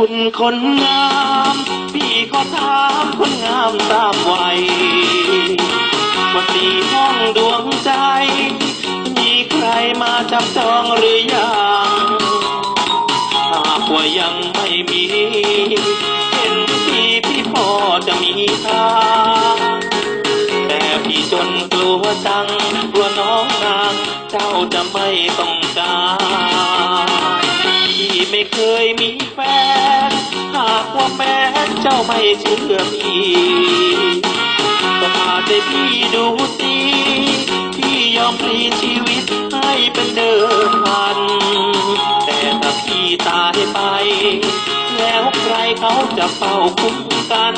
คุณคนงาม พี่ก็ถามคนงามตามวัยว่าสี่ห้องดวงใจ มีใครมาจับจองหรือยังหากว่ายังไม่มีเห็นพี่พี่พอจะมีทางแต่พี่จนกลัวจังกลัวน้องนางเจ้าจะไม่ต้องการพี่ไม่เคยมีาไม่เชื่อพี่ก็มาได้พี่ดูสิพี่ยอมพลีชีวิตให้เป็นเดิมพัน แต่ถ้าพี่ตายไป แล้วใครเขาจะเฝ้าคุ้มกัน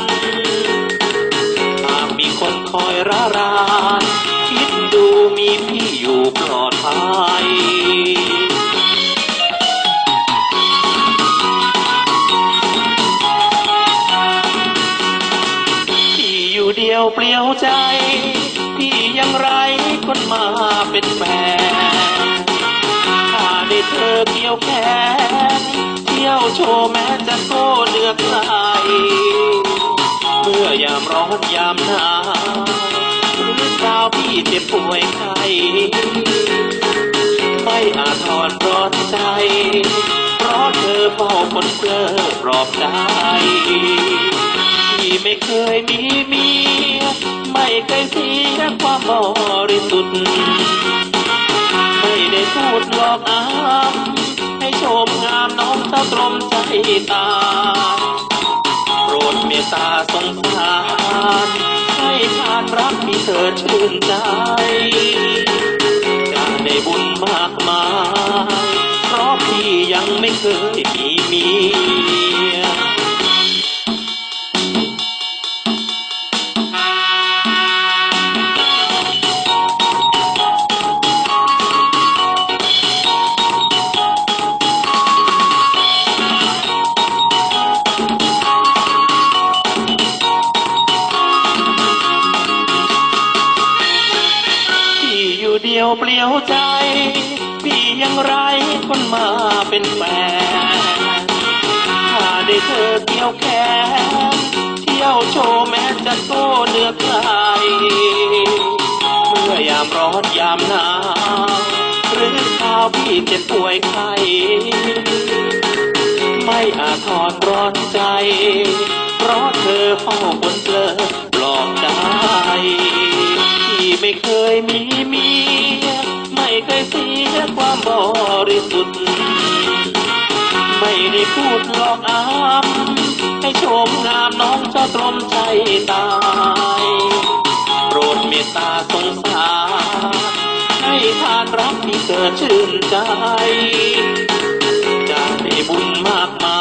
หากมีคนคอยระรานคิดดูมีพี่อยู่ปลอดภัย ยู่เดียวเปลี่ยวใจ พี่ยังไรคนมาเป็นแฟนถ้าได้เธอเกี่ยวแขนเที่ยวโชว์แม้จะโซ่เหนือใครเมื่อยามร้อนยามหนาวหรือคราวพี่เจ็บป่วยไข้ไม่อาจทอนร้อนใจ เพราะเธอเฝ้าคนเพื่อปลอบใจ ไม่เคยมีเมียไม่เคยเสียความบริสุทธิ์ไม่ได้พูดหลอกอ้างให้ชมงามน้องเจ้าตรมใจตา โปรดเมตตาสงสารให้ทานรักมีเธอชื่นใจจะได้บุญมากมายเพราะพี่ยังไม่เคยมี เดียวเปลี่ยวใจ พี่ยังไรคนมาเป็นแฟนถ้าได้เธอเกี่ยวแขนเที่ยวโชว์แม้จะโซ่เหนือใครเมื่อยามร้อนยามหนาวหรือข้าวพี่เจ็บป่วยไข้ไม่อาจทอนร้อนใจ เพราะเธอเฝ้าบนเกลอปลอบใจ ไม่เคยมีเมียไม่เคยเสียความบริสุทธิ์ ไม่ได้พูดหลอกอามให้ชมงามน้องเจ้าตรมใจตาย โปรดเมตตาสงสารให้ทานรักที่เกิดชื่นใจ จะได้บุญมากมาย